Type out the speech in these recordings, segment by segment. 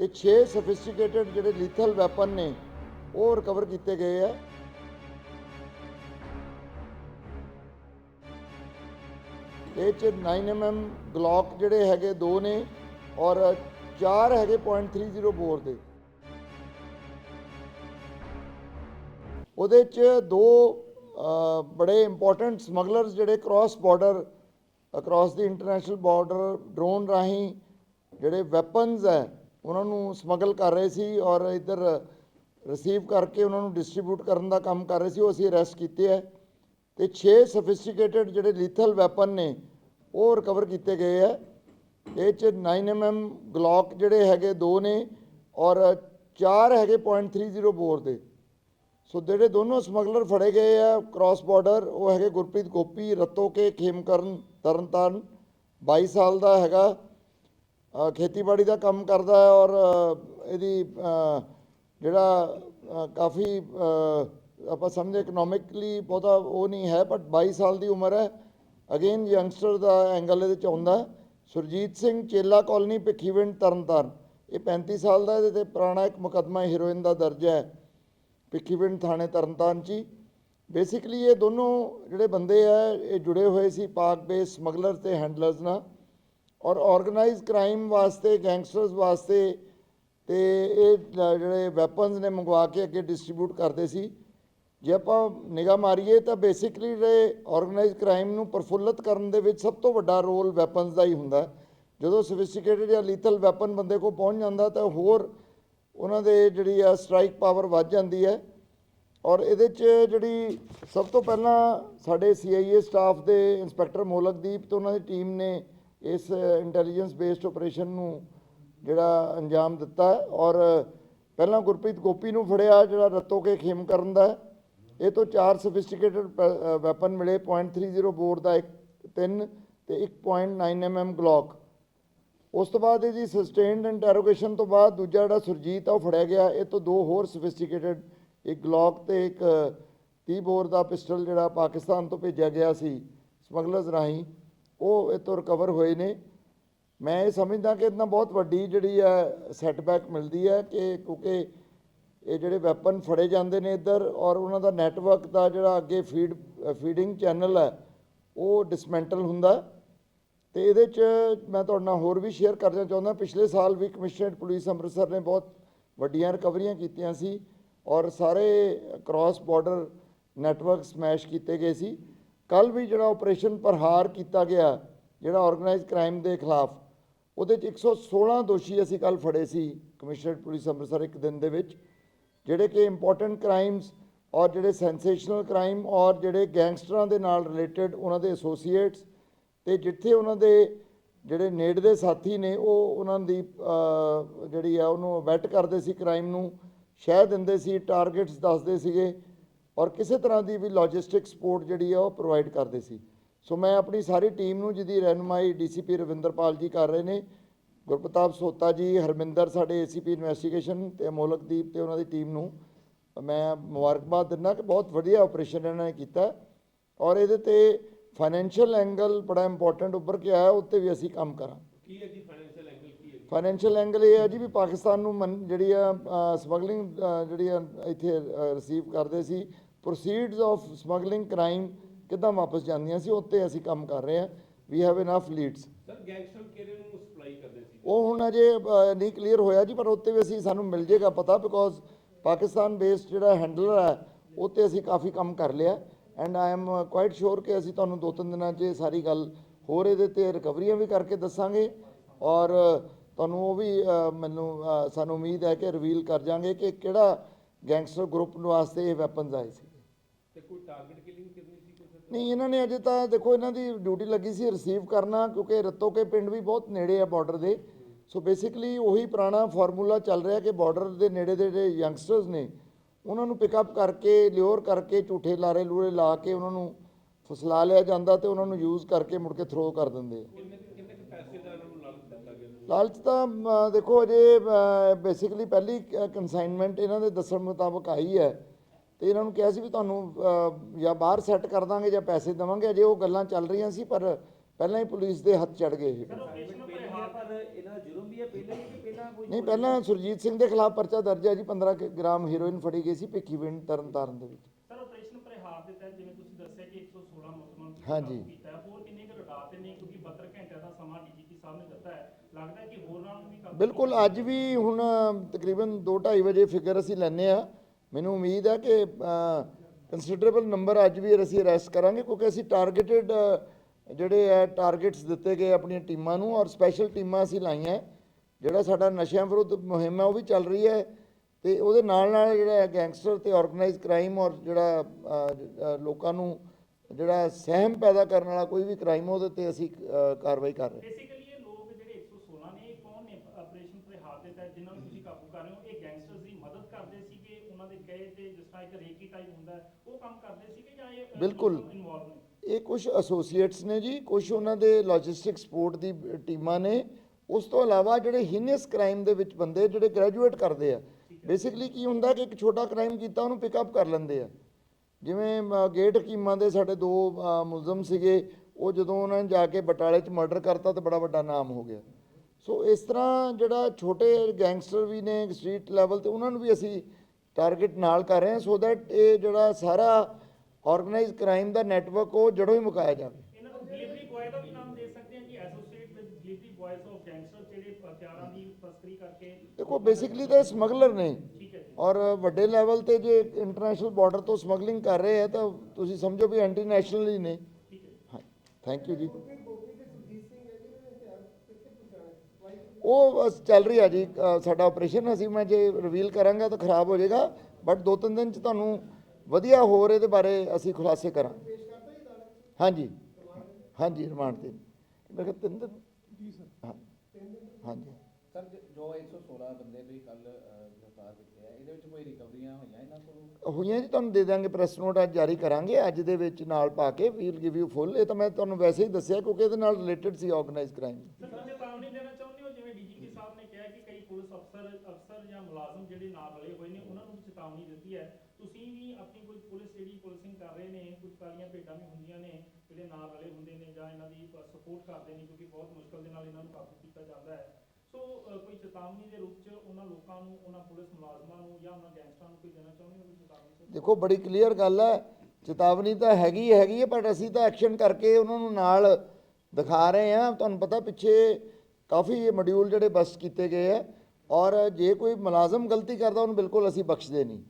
ਤੇ 6 ਸਫਿਸਟੀਕੇਟਡ ਜਿਹੜੇ lethal weapon ਨੇ, ਉਹ ਰਿਕਵਰ ਕੀਤੇ ਗਏ ਆ। ਇਹ ਚ 9mm ਗਲੌਕ ਜਿਹੜੇ ਹੈਗੇ ਦੋ ਨੇ ਔਰ ਚਾਰ ਹੈਗੇ .30 ਬੋਰ ਦੇ। ਉਹਦੇ ਚ ਦੋ ਬੜੇ ਇੰਪੋਰਟੈਂਟ ਸਮਗਲਰਸ ਜਿਹੜੇ cross border across the international border drone ਰਾਹੀਂ ਜਿਹੜੇ ਵੈਪਨਸ ਹੈ ਉਹਨਾਂ ਨੂੰ ਸਮਗਲ ਕਰ ਰਹੇ ਸੀ ਔਰ ਇੱਧਰ ਰਿਸੀਵ ਕਰਕੇ ਉਹਨਾਂ ਨੂੰ ਡਿਸਟ੍ਰੀਬਿਊਟ ਕਰਨ ਦਾ ਕੰਮ ਕਰ ਰਹੇ ਸੀ, ਉਹ ਅਸੀਂ ਅਰੈਸਟ ਕੀਤੇ ਹੈ। ਤੇ 6 ਸਫਿਸਟੀਕੇਟਡ ਜਿਹੜੇ ਲੀਥਲ ਵੈਪਨ ਨੇ, ਉਹ ਰਿਕਵਰ ਕੀਤੇ ਗਏ ਹੈ। ਇਹ ਚ 9mm ਗਲੌਕ ਜਿਹੜੇ ਹੈਗੇ ਦੋ ਨੇ ਔਰ ਚਾਰ ਹੈਗੇ .30 ਬੋਰ ਦੇ। ਸੋ ਜਿਹੜੇ ਦੋਨੋਂ ਸਮਗਲਰ ਫੜੇ ਗਏ ਆ ਕ੍ਰਾਸ ਬਾਰਡਰ ਉਹ ਹੈਗੇ ਗੁਰਪ੍ਰੀਤ ਗੋਪੀ ਰਤੋ ਕੇ ਖੇਮਕਰਨ, ਤਰਨਤਾਰਨ 22 ਸਾਲ ਦਾ ਹੈਗਾ। ਖੇਤੀਬਾੜੀ ਦਾ ਕੰਮ ਕਰਦਾ ਹੈ ਔਰ ਇਹਦੀ ਜਿਹੜਾ ਕਾਫੀ ਆਪਾਂ ਸਮਝੇ ਇਕਨੋਮਿਕਲੀ ਬਹੁਤਾ ਉਹ ਨਹੀਂ ਹੈ ਬਟ 22 ਸਾਲ ਦੀ ਉਮਰ ਹੈ। ਅਗੇਨ ਯੰਗਸਟਰ ਦਾ ਐਂਗਲ ਇਹਦੇ ਚ ਆਉਂਦਾ ਸੁਰਜੀਤ ਸਿੰਘ ਚੇਲਾ ਕਾਲਨੀ ਭਿੱਖੀਵਿੰਡ ਤਰਨਤਾਰਨ। ਇਹ 35 ਸਾਲ ਦਾ ਇਹਦੇ ਤੇ ਪੁਰਾਣਾ ਇੱਕ ਮੁਕੱਦਮਾ ਹੀਰੋਇਨ ਦਾ ਦਰਜ ਹੈ। ਭਿੱਖੀਵਿੰਡ ਥਾਣੇ ਤਰਨਤਾਰਨ 'ਚ ਬੇਸਿਕਲੀ ਇਹ ਦੋਨੋਂ ਜਿਹੜੇ ਬੰਦੇ ਆ ਇਹ ਜੁੜੇ ਹੋਏ ਸੀ ਪਾਕ ਬੇਸ ਸਮਗਲਰ ਤੇ ਹੈਂਡਲਰਸ ਨਾਲ। ਔਰ ਆਰਗੇਨਾਈਜ਼ ਕ੍ਰਾਈਮ ਵਾਸਤੇ ਗੈਂਗਸਟਰਸ ਵਾਸਤੇ ਤੇ ਇਹ ਜਿਹੜੇ ਵੈਪਨਸ ਨੇ ਮੰਗਵਾ ਕੇ ਅੱਗੇ ਡਿਸਟ੍ਰੀਬਿਊਟ ਕਰਦੇ ਸੀ। ਜੇ ਆਪਾਂ ਨਿਗਾਹ ਮਾਰੀਏ ਤਾਂ ਬੇਸਿਕਲੀ ਜਿਹੜੇ ਆਰਗੇਨਾਈਜ਼ ਕ੍ਰਾਈਮ ਨੂੰ ਪ੍ਰਫੁੱਲਤ ਕਰਨ ਦੇ ਵਿੱਚ ਸਭ ਤੋਂ ਵੱਡਾ ਰੋਲ ਵੈਪਨਸ ਦਾ ਹੀ ਹੁੰਦਾ ਜਦੋਂ ਸੋਫਿਸਟੀਕੇਟਡ ਜਾਂ ਲੀਥਲ ਵੈਪਨ ਬੰਦੇ ਕੋਲ ਪਹੁੰਚ ਜਾਂਦਾ ਤਾਂ ਹੋਰ ਉਹਨਾਂ ਦੇ ਜਿਹੜੀ ਆ ਸਟ੍ਰਾਈਕ ਪਾਵਰ ਵੱਧ ਜਾਂਦੀ ਹੈ। ਔਰ ਇਹਦੇ 'ਚ ਜਿਹੜੀ ਸਭ ਤੋਂ ਪਹਿਲਾਂ ਸਾਡੇ ਸੀਆਈਏ ਸਟਾਫ ਦੇ ਇੰਸਪੈਕਟਰ ਮੋਲਕਦੀਪ ਤੇ ਉਹਨਾਂ ਦੀ ਟੀਮ ਨੇ ਇਸ ਇੰਟੈਲੀਜੈਂਸ ਬੇਸਡ ਆਪਰੇਸ਼ਨ ਨੂੰ ਜਿਹੜਾ ਅੰਜਾਮ ਦਿੱਤਾ ਔਰ ਪਹਿਲਾਂ ਗੁਰਪ੍ਰੀਤ ਗੋਪੀ ਨੂੰ ਫੜਿਆ, ਜਿਹੜਾ ਰਤੋ ਕੇ ਖੇਮ ਕਰਨ ਦਾ ਇਹ ਤੋਂ ਚਾਰ ਸਫਿਸਟੀਕੇਟਡ ਵੈਪਨ ਮਿਲੇ .30 ਬੋਰ ਦਾ ਇੱਕ, ਤਿੰਨ ਤੇ 1.9 mm ਗਲੌਕ ਉਸ ਤੋਂ ਬਾਅਦ ਇਹਦੀ ਸਸਟੇਨਡ ਇੰਟਰੋਗੇਸ਼ਨ ਤੋਂ ਬਾਅਦ ਦੂਜਾ ਜਿਹੜਾ ਸੁਰਜੀਤ ਆ, ਉਹ ਫੜਿਆ ਗਿਆ। ਇਹ ਤੋਂ ਦੋ ਹੋਰ ਸਫਿਸਟੀਕੇਟਡ ਇੱਕ ਗਲੌਕ ਤੇ ਇੱਕ 30 ਬੋਰ ਦਾ ਪਿਸਟਲ ਜਿਹੜਾ ਪਾਕਿਸਤਾਨ ਤੋਂ ਭੇਜਿਆ ਗਿਆ ਸੀ ਸਮਗਲਰਸ ਰਾਹੀਂ। ਉਹ ਇਹ ਤੋਂ ਰਿਕਵਰ ਹੋਏ ਨੇ। ਮੈਂ ਇਹ ਸਮਝਦਾ ਕਿ ਇਹਦਾ ਬਹੁਤ ਵੱਡੀ ਜਿਹੜੀ ਹੈ ਸੈਟਬੈਕ ਮਿਲਦੀ ਹੈ ਕਿ ਕਿਉਂਕਿ ਇਹ ਜਿਹੜੇ ਵੈਪਨ ਫੜੇ ਜਾਂਦੇ ਨੇ ਇੱਧਰ ਔਰ ਉਹਨਾਂ ਦਾ ਨੈਟਵਰਕ ਦਾ ਜਿਹੜਾ ਅੱਗੇ ਫੀਡ ਫੀਡਿੰਗ ਚੈਨਲ ਹੈ, ਉਹ ਡਿਸਮੈਂਟਲ ਹੁੰਦਾ ਹੈ। ਤੇ ਇਹਦੇ 'ਚ ਮੈਂ ਤੁਹਾਡੇ ਨਾਲ ਹੋਰ ਵੀ ਸ਼ੇਅਰ ਕਰਨਾ ਚਾਹੁੰਦਾ। ਪਿਛਲੇ ਸਾਲ ਵੀ ਕਮਿਸ਼ਨਰੇਟ ਪੁਲਿਸ ਅੰਮ੍ਰਿਤਸਰ ਨੇ ਬਹੁਤ ਵੱਡੀਆਂ ਰਿਕਵਰੀਆਂ ਕੀਤੀਆਂ ਸੀ ਔਰ ਸਾਰੇ ਕ੍ਰਾਸ ਬਾਰਡਰ ਨੈਟਵਰਕ ਸਮੈਸ਼ ਕੀਤੇ ਗਏ ਸੀ। ਕੱਲ ਵੀ ਜਿਹੜਾ ਆਪਰੇਸ਼ਨ ਪ੍ਰਹਾਰ ਕੀਤਾ ਗਿਆ, ਜਿਹੜਾ ਆਰਗੇਨਾਈਜ਼ ਕ੍ਰਾਈਮ ਦੇ ਖਿਲਾਫ, ਉਹਦੇ 'ਚ 116 ਦੋਸ਼ੀ ਅਸੀਂ ਕੱਲ ਫੜੇ ਸੀ ਕਮਿਸ਼ਨਰੇਟ ਪੁਲਿਸ ਅੰਮ੍ਰਿਤਸਰ ਇੱਕ ਦਿਨ ਦੇ ਵਿੱਚ, ਜਿਹੜੇ ਕਿ ਇੰਪੋਰਟੈਂਟ ਕ੍ਰਾਈਮਸ ਔਰ ਜਿਹੜੇ ਸੈਂਸੇਸ਼ਨਲ ਕ੍ਰਾਈਮ ਔਰ ਜਿਹੜੇ ਗੈਂਗਸਟਰਾਂ ਦੇ ਨਾਲ ਰਿਲੇਟਡ ਉਹਨਾਂ ਦੇ ਐਸੋਸੀਏਟਸ ਤੇ ਜਿੱਥੇ ਉਹਨਾਂ ਦੇ ਜਿਹੜੇ ਨੇੜ ਦੇ ਸਾਥੀ ਨੇ, ਉਹ ਉਹਨਾਂ ਦੀ ਜਿਹੜੀ ਆ ਉਹਨੂੰ ਵੈਟ ਕਰਦੇ ਸੀ ਕ੍ਰਾਈਮ ਨੂੰ, ਸ਼ਹਿ ਦਿੰਦੇ ਸੀ ਟਾਰਗੇਟਸ ਦੱਸਦੇ ਸੀਗੇ ਔਰ ਕਿਸੇ ਤਰ੍ਹਾਂ ਦੀ ਵੀ ਲੌਜਿਸਟਿਕ ਸਪੋਰਟ ਜਿਹੜੀ ਆ ਉਹ ਪ੍ਰੋਵਾਈਡ ਕਰਦੇ ਸੀ। ਸੋ ਮੈਂ ਆਪਣੀ ਸਾਰੀ ਟੀਮ ਨੂੰ ਜਿਹਦੀ ਰਹਿਨੁਮਾਈ ਡੀਸੀਪੀ ਰਵਿੰਦਰਪਾਲ ਜੀ ਕਰ ਰਹੇ ਨੇ ਗੁਰਪ੍ਰਤਾਪ ਸੋਤਾ ਜੀ ਹਰਮਿੰਦਰ ਸਾਡੇ ਏਸੀਪੀ ਇਨਵੈਸਟੀਗੇਸ਼ਨ ਤੇ ਅਮੋਲਕਦੀਪ ਤੇ ਉਹਨਾਂ ਦੀ ਟੀਮ ਨੂੰ ਮੈਂ ਮੁਬਾਰਕਬਾਦ ਦਿੰਦਾ ਕਿ ਬਹੁਤ ਵਧੀਆ ਆਪਰੇਸ਼ਨ ਇਹਨਾਂ ਨੇ ਕੀਤਾ। ਔਰ ਇਹਦੇ ਤੇ ਫਾਈਨੈਂਸ਼ੀਅਲ ਐਂਗਲ ਬੜਾ ਇੰਪੋਰਟੈਂਟ ਉੱਪਰ ਕੇ ਆਇਆ ਉੱਤੇ ਵੀ ਅਸੀਂ ਕੰਮ ਕਰਾਂਗੇ ਕੀ ਹੈ ਜੀ ਫਾਈਨੈਂਸ਼ੀਅਲ ਐਂਗਲ ਕੀ ਹੈ ਜੀ? ਫਾਈਨੈਂਸ਼ੀਅਲ ਐਂਗਲ ਇਹ ਹੈ ਜੀ ਵੀ ਪਾਕਿਸਤਾਨ ਨੂੰ ਜਿਹੜੀ ਆ ਸਮਗਲਿੰਗ ਜਿਹੜੀ ਆ ਇੱਥੇ ਰਿਸੀਵ ਕਰਦੇ ਸੀ ਪ੍ਰੋਸੀਡਸ ਆਫ ਸਮਗਲਿੰਗ ਕ੍ਰਾਈਮ ਕਿੱਦਾਂ ਵਾਪਸ ਜਾਂਦੀਆਂ ਸੀ ਉੱਤੇ ਅਸੀਂ ਕੰਮ ਕਰ ਰਹੇ ਹਾਂ। We have enough leads sir gangster ਕਿਹੜੇ ਨੂੰ ਸਪਲਾਈ ਕਰਦੇ ਸੀ? ਉਹ ਹੁਣ ਅਜੇ ਨਹੀਂ ਕਲੀਅਰ ਹੋਇਆ ਜੀ ਪਰ ਉੱਤੇ ਵੀ ਅਸੀਂ ਸਾਨੂੰ ਮਿਲ ਜੇਗਾ ਪਤਾ ਬਿਕੋਜ਼ ਪਾਕਿਸਤਾਨ ਬੇਸਡ ਜਿਹੜਾ ਹੈਂਡਲਰ ਹੈ ਉੱਤੇ ਅਸੀਂ ਕਾਫੀ ਕੰਮ ਕਰ ਲਿਆ। And I am quite sure ਕਿ ਅਸੀਂ ਤੁਹਾਨੂੰ ਦੋ ਤਿੰਨ ਦਿਨਾਂ 'ਚ ਇਹ ਸਾਰੀ ਗੱਲ ਹੋਰ ਇਹਦੇ ਤੇ ਰਿਕਵਰੀਆਂ ਵੀ ਕਰਕੇ ਦੱਸਾਂਗੇ। ਔਰ ਤੁਹਾਨੂੰ ਉਹ ਵੀ ਮੈਨੂੰ ਸਾਨੂੰ ਉਮੀਦ ਹੈ ਕਿ ਰਿਵੀਲ ਕਰ ਜਾਾਂਗੇ ਕਿ ਕਿਹੜਾ ਗੈਂਗਸਟਰ ਗਰੁੱਪ ਨੂੰ ਵਾਸਤੇ ਇਹ ਵੈਪਨਸ ਆਏ ਸੀ। ਤੇ ਕੋਈ ਟਾਰਗੇਟ ਕਿਲਿੰਗ ਕਰਨੀ ਸੀ ਕੋਈ ਸਰ ਨਹੀਂ ਇਹਨਾਂ ਨੇ ਅਜੇ ਤਾਂ ਦੇਖੋ ਇਹਨਾਂ ਦੀ ਡਿਊਟੀ ਲੱਗੀ ਸੀ ਰਿਸੀਵ ਕਰਨਾ ਕਿਉਂਕਿ ਰਤੋ ਕੇ ਪਿੰਡ ਵੀ ਬਹੁਤ ਨੇੜੇ ਆ ਬਾਰਡਰ ਦੇ। ਸੋ ਬੇਸਿਕਲੀ ਉਹੀ ਪੁਰਾਣਾ ਫਾਰਮੂਲਾ ਚੱਲ ਰਿਹਾ ਕਿ ਬਾਰਡਰ ਦੇ ਨੇੜੇ ਦੇ ਜਿਹੜੇ ਯੰਗਸਟਰਸ ਨੇ ਉਹਨਾਂ ਨੂੰ ਪਿਕਅਪ ਕਰਕੇ ਲਿਓਰ ਕਰਕੇ ਝੂਠੇ ਲਾਰੇ ਲੂਰੇ ਲਾ ਕੇ ਉਹਨਾਂ ਨੂੰ ਫਸਲਾ ਲਿਆ ਜਾਂਦਾ ਤੇ ਉਹਨਾਂ ਨੂੰ ਯੂਜ਼ ਕਰਕੇ ਮੁੜ ਕੇ ਥਰੋ ਕਰ ਦਿੰਦੇ ਆ। ਕਿੰਨੇ ਕਿੰਨੇ ਕੁ ਪੈਸੇ ਦਾ ਇਹਨਾਂ ਨੂੰ ਲਾਲਚ ਦਿੱਤਾ ਗਿਆ ਲਾਲਚ ਤਾਂ ਅਮ, ਦੇਖੋ ਅਜੇ ਬੇਸਿਕਲੀ ਪਹਿਲੀ ਕਨਸਾਈਨਮੈਂਟ ਇਹਨਾਂ ਦੇ ਦੱਸਣ ਮੁਤਾਬਕ ਆਈ ਹੈ। ਤੇ ਇਹਨਾਂ ਨੂੰ ਕਿਹਾ ਸੀ ਵੀ ਤੁਹਾਨੂੰ ਜਾਂ ਬਾਹਰ ਸੈੱਟ ਕਰ ਦਾਂਗੇ ਜਾਂ ਪੈਸੇ ਦੇਵਾਂਗੇ। ਅਜੇ ਉਹ ਗੱਲਾਂ ਚੱਲ ਰਹੀਆਂ ਸੀ ਪਰ ਪਹਿਲਾਂ ਹੀ ਪੁਲਿਸ ਦੇ ਹੱਥ ਚੜ ਗਏ ਨਹੀਂ ਪਹਿਲਾਂ ਸੁਰਜੀਤ ਸਿੰਘ ਦੇ ਖਿਲਾਫ ਪਰਚਾ ਦਰਜ ਹੈ ਜੀ। 15 ਕਿ ਗ੍ਰਾਮ ਹੀਰੋਇਨ ਫੜੀ ਗਈ ਸੀ ਭਿੱਖੀਵਿੰਡ ਤਰਨਤਾਰਨ ਦੇ ਵਿੱਚ। ਸਰ ਆਪਰੇਸ਼ਨ ਪ੍ਰਹਾਰ ਦੇ ਤਹਿਤ ਜਿਵੇਂ ਤੁਸੀਂ ਦੱਸਿਆ ਕਿ 116 ਮੁਲਜ਼ਮਾਂ ਨੂੰ ਹਾਂਜੀ। ਕਾਬੂ ਕੀਤਾ ਹੈ। ਹੋਰ ਕਿੰਨੇ ਕੁ ਰਟਾਤੇ ਨੇ ਕਿਉਂਕਿ 72 ਘੰਟਿਆਂ ਦਾ ਸਮਾਂ ਡੀਜੀਪੀ ਸਾਹਿਬ ਨੇ ਦਿੱਤਾ ਹੈ। ਲੱਗਦਾ ਹੈ ਕਿ ਹੋਰਾਂ ਨੂੰ ਵੀ ਕਾਬੂ ਬਿਲਕੁਲ ਅੱਜ ਵੀ ਹੁਣ ਤਕਰੀਬਨ 2:30 ਵਜੇ ਫਿਗਰ ਅਸੀਂ ਲੈਨੇ ਆ ਮੈਨੂੰ ਉਮੀਦ ਹੈ ਕਿ ਕੰਸੀਡਰੇਬਲ ਨੰਬਰ ਅੱਜ ਵੀ ਅਸੀਂ ਅਰੈਸਟ ਕਰਾਂਗੇ, ਕਿਉਂਕਿ ਅਸੀਂ ਟਾਰਗੇਟਡ ਜਿਹੜੇ ਹੈ ਟਾਰਗੇਟਸ ਦਿੱਤੇ ਗਏ ਆਪਣੀਆਂ ਟੀਮਾਂ ਨੂੰ ਔਰ ਸਪੈਸ਼ਲ ਟੀਮਾਂ ਅਸੀਂ ਲਾਈਆਂ। ਜਿਹੜਾ ਸਾਡਾ ਨਸ਼ਿਆਂ ਵਿਰੁੱਧ ਮੁਹਿੰਮ ਹੈ ਉਹ ਵੀ ਚੱਲ ਰਹੀ ਹੈ ਤੇ ਉਹਦੇ ਨਾਲ ਨਾਲ ਜਿਹੜਾ ਗੈਂਗਸਟਰ ਤੇ ਆਰਗੇਨਾਈਜ਼ ਕ੍ਰਾਈਮ ਔਰ ਜਿਹੜਾ ਲੋਕਾਂ ਨੂੰ ਜਿਹੜਾ ਸਹਿਮ ਪੈਦਾ ਕਰਨ ਵਾਲਾ ਕੋਈ ਵੀ ਕ੍ਰਾਈਮ ਉਹਦੇ ਤੇ ਅਸੀਂ ਕਾਰਵਾਈ ਕਰ ਰਹੇ ਹਾਂ ਬੇਸਿਕਲੀ ਇਹ ਲੋਕ ਜਿਹੜੇ 116 ਨੇ ਇਹ ਕੌਣ ਨੇ ਆਪਰੇਸ਼ਨ ਪ੍ਰਹਾਰ ਦੇ ਤਹਿਤ ਜਿਨ੍ਹਾਂ ਨੂੰ ਤੁਸੀਂ ਕਾਬੂ ਕਰ ਰਹੇ ਹੋ ਇਹ ਗੈਂਗਸਟਰਸ ਦੀ ਮਦਦ ਕਰਦੇ ਸੀਗੇ ਉਹਨਾਂ ਦੇ ਕਹੇ ਤੇ ਜਿਸ ਤਰ੍ਹਾਂ ਇੱਕ ਰੇਕੀ ਟਾਈਪ ਹੁੰਦਾ ਹੈ, ਉਹ ਕੰਮ ਕਰਦੇ ਸੀਗੇ ਜਾਂ ਇਹ ਬਿਲਕੁਲ। ਇਨਵੋਲਵ ਨੇ? ਇਹ ਕੁਝ ਐਸੋਸੀਏਟਸ ਨੇ ਜੀ ਕੁਝ ਉਹਨਾਂ ਦੇ ਲੌਜਿਸਟਿਕ ਸਪੋਰਟ ਦੀ ਟੀਮਾਂ ਨੇ। ਉਸ ਤੋਂ ਇਲਾਵਾ ਜਿਹੜੇ ਹੀਨੀਅਸ ਕ੍ਰਾਈਮ ਦੇ ਵਿੱਚ ਬੰਦੇ ਜਿਹੜੇ ਗ੍ਰੈਜੂਏਟ ਕਰਦੇ ਆ ਬੇਸਿਕਲੀ ਕੀ ਹੁੰਦਾ ਕਿ ਇੱਕ ਛੋਟਾ ਕ੍ਰਾਈਮ ਕੀਤਾ ਉਹਨੂੰ ਪਿਕਅਪ ਕਰ ਲੈਂਦੇ ਆ। ਜਿਵੇਂ ਅ, ਗੇਟ ਹਕੀਮਾਂ ਦੇ ਸਾਡੇ ਦੋ ਅ, ਮੁਲਜ਼ਮ ਸੀਗੇ ਉਹ ਜਦੋਂ ਉਹਨਾਂ ਨੇ ਜਾ ਕੇ ਬਟਾਲੇ 'ਚ ਮਰਡਰ ਕਰਤਾ ਤਾਂ ਬੜਾ ਵੱਡਾ ਨਾਮ ਹੋ ਗਿਆ। ਸੋ ਇਸ ਤਰ੍ਹਾਂ ਜਿਹੜਾ ਛੋਟੇ ਗੈਂਗਸਟਰ ਵੀ ਨੇ ਸਟਰੀਟ ਲੈਵਲ ਤੇ ਉਹਨਾਂ ਨੂੰ ਵੀ ਅਸੀਂ ਟਾਰਗੇਟ ਨਾਲ ਕਰ ਰਹੇ ਹਾਂ ਸੋ ਦੈਟ ਇਹ ਜਿਹੜਾ ਸਾਰਾ ਆਰਗੇਨਾਈਜ਼ ਕ੍ਰਾਈਮ ਦਾ ਨੈਟਵਰਕ ਉਹ ਜੜੋਂ ਹੀ ਮੁਕਾਇਆ ਜਾਵੇ। ਇਹਨਾਂ ਨੂੰ ਡਿਲੀਵਰੀ ਬॉय ਦਾ ਵੀ ਨਾਮ ਦੇ ਸਕਦੇ ਹਾਂ ਕਿ associate with delivery boys of gangster ਜਿਹੜੇ ਹਥਿਆਰਾਂ ਦੀ ਤਸਕਰੀ ਕਰਕੇ ਦੇਖੋ ਬੇਸਿਕਲੀ ਤਾਂ ਸਮਗਲਰ ਨੇ। ਔਰ ਵੱਡੇ ਲੈਵਲ ਤੇ ਜੇ ਇੰਟਰਨੈਸ਼ਨਲ ਬਾਰਡਰ ਤੋਂ ਸਮਗਲਿੰਗ ਕਰ ਰਹੇ ਆ ਤਾਂ ਤੁਸੀਂ ਸਮਝੋ ਵੀ ਐਂਟੀ ਨੈਸ਼ਨਲ ਹੀ ਨੇ। ਠੀਕ ਹੈ ਹਾਂ ਥੈਂਕ ਯੂ ਜੀ। ਉਹ ਬਸ ਚੱਲ ਰਹੀ ਆ ਜੀ ਸਾਡਾ ਆਪਰੇਸ਼ਨ ਅਸੀਂ ਮੈਂ ਜੇ ਰਿਵੀਲ ਕਰਾਂਗਾ ਤਾਂ ਖਰਾਬ ਹੋ ਜਾਏਗਾ ਬਟ ਦੋ ਤਿੰਨ ਦਿਨ ਚ ਤੁਹਾਨੂੰ ਵਧੀਆ ਹੋਰ ਇਹਦੇ ਬਾਰੇ ਅਸੀਂ ਖੁਲਾਸੇ ਕਰਾਂਗੇ। ਹਾਂਜੀ ਹਾਂਜੀ, ਰਿਮਾਂਡ ਤੇ। ਮੈਂ ਕਿਹਾ ਤਿੰਨ ਦਿਨ? ਜੀ ਸਰ ਹਾਂਜੀ। ਸਰ ਜ- ਜੋ 116 ਬੰਦੇ ਤੁਸੀਂ ਕੱਲ ਗ੍ਰਿਫਤਾਰ ਕੀਤੇ ਆ ਇਹਦੇ ਵਿੱਚ ਕੋਈ ਰਿਕਵਰੀਆਂ ਹੋਈਆਂ ਇਹਨਾਂ ਕੋਲੋਂ? ਹੋਈਆਂ ਜੀ ਤੁਹਾਨੂੰ ਦੇ ਦਾਂਗੇ ਪ੍ਰੈਸ ਨੋਟ ਅੱਜ ਜਾਰੀ ਕਰਾਂਗੇ ਅੱਜ ਦੇ ਵਿੱਚ ਨਾਲ ਪਾ ਕੇ ਵੀਲ ਗਿਵ ਯੂ ਫੁੱਲ ਇਹ ਤਾਂ ਮੈਂ ਤੁਹਾਨੂੰ ਵੈਸੇ ਹੀ ਦੱਸਿਆ ਕਿਉਂਕਿ ਇਹਦੇ ਨਾਲ ਰਿਲੇਟਡ ਸੀ ਆਰਗੇਨਾਈਜ਼ ਕ੍ਰਾਈਮ ਸਰ ਤੁਸੀਂ ਚੇਤਾਵਨੀ ਦੇਣਾ ਚਾਹੁੰਦੇ ਹੋ ਜਿਵੇਂ ਡੀਜੀਪੀ ਸਾਹਿਬ ਨੇ ਕਿਹਾ ਕਿ ਕਈ ਪੁਲਿਸ ਅਫਸਰ ਅਫਸਰ ਜਾਂ ਮੁਲਾਜ਼ਮ ਜਿਹੜੇ ਨਾਲ ਰਲੇ ਹੋਏ ਨੇ ਉਹਨਾਂ ਨੂੰ ਵੀ ਚੇਤਾਵਨੀ ਦਿੱਤੀ ਹੈ। ਤੁਸੀਂ ਵੀ ਆਪਣੀ ਕੋਈ ਪੁਲਿਸ ਜਿਹੜੀ ਪੁਲਿਸਿੰਗ ਕਰ ਰਹੇ ਨੇ ਕੁਝ ਕਾਲੀਆਂ ਭੇਡਾਂ ਵੀ ਹੁੰਦੀਆਂ ਨੇ ਜਿਹੜੇ ਨਾਲ ਰਲੇ ਹੁੰਦੇ ਨੇ ਜਾਂ ਇਹਨਾਂ ਦੀ ਸਪੋਰਟ ਕਰਦੇ ਨੇ ਕਿਉਂਕਿ ਬਹੁਤ ਮੁਸ਼ਕਲ ਦੇ ਨਾਲ ਇਹਨਾਂ ਨੂੰ ਕਾਬੂ ਕੀਤਾ ਜਾਂਦਾ ਹੈ। ਸੋ ਕੋਈ ਚੇਤਾਵਨੀ ਦੇ ਰੂਪ 'ਚ ਉਹਨਾਂ ਲੋਕਾਂ ਨੂੰ, ਉਹਨਾਂ ਪੁਲਿਸ ਮੁਲਾਜ਼ਮਾਂ ਨੂੰ ਜਾਂ ਉਹਨਾਂ ਗੈਂਗਸਟਰਾਂ ਨੂੰ ਕੋਈ ਦੇਣਾ ਚਾਹੁੰਦੇ ਹੋ ਕੋਈ ਚੇਤਾਵਨੀ ਦੇਖੋ, ਬੜੀ ਕਲੀਅਰ ਗੱਲ ਹੈ। ਚੇਤਾਵਨੀ ਤਾਂ ਹੈਗੀ ਹੈਗੀ ਹੈ, ਪਰ ਅਸੀਂ ਤਾਂ ਐਕਸ਼ਨ ਕਰਕੇ ਉਹਨਾਂ ਨੂੰ ਨਾਲ ਦਿਖਾ ਰਹੇ ਹਾਂ। ਤੁਹਾਨੂੰ ਪਤਾ ਪਿੱਛੇ ਕਾਫੀ ਮੋਡਿਊਲ ਜਿਹੜੇ ਬਸ ਕੀਤੇ ਗਏ ਆ ਔਰ ਜੇ ਕੋਈ ਮੁਲਾਜ਼ਮ ਗਲਤੀ ਕਰਦਾ, ਉਹਨੂੰ ਬਿਲਕੁਲ ਅਸੀਂ ਬਖਸ਼ਦੇ ਨਹੀਂ।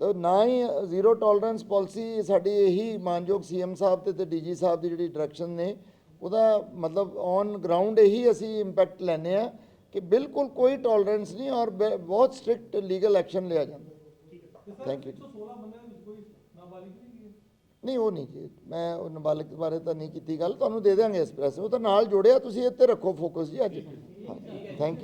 ਤਾਂ ਨਾ ਹੀ ਜ਼ੀਰੋ ਟੋਲਰੈਂਸ ਪਾਲਿਸੀ ਸਾਡੀ ਇਹੀ ਮਾਨਯੋਗ ਸੀਐਮ ਸਾਹਿਬ ਤੇ ਤੇ ਡੀਜੀ ਸਾਹਿਬ ਦੀ ਜਿਹੜੀ ਡਾਇਰੈਕਸ਼ਨ ਨੇ, ਉਹਦਾ ਮਤਲਬ ਔਨ ਗਰਾਊਂਡ ਇਹੀ ਅਸੀਂ ਇੰਪੈਕਟ ਲੈਨੇ ਆ ਕਿ ਬਿਲਕੁਲ ਕੋਈ ਟੋਲਰੈਂਸ ਨਹੀਂ ਔਰ ਬਹੁਤ ਸਟ੍ਰਿਕਟ ਲੀਗਲ ਐਕਸ਼ਨ ਲਿਆ ਜਾਂਦਾ। ਥੈਂਕ ਯੂ ਜੀ। 16 ਬੰਦਿਆਂ ਦੇ ਵਿੱਚ ਕੋਈ ਨਾਬਾਲਿਗ ਨਹੀਂ ਉਹ ਨਹੀਂ ਜੀ। ਮੈਂ ਉਹ ਨਾਬਾਲਗ ਬਾਰੇ ਤਾਂ ਨਹੀਂ ਕੀਤੀ ਗੱਲ। ਤੁਹਾਨੂੰ ਦੇ ਦਿਆਂਗੇ ਐਕਸਪ੍ਰੈਸ ਉਹ ਤਾਂ ਨਾਲ ਜੋੜਿਆ। ਤੁਸੀਂ ਇੱਥੇ ਰੱਖੋ ਫੋਕਸ ਜੀ ਅੱਜ। Thank you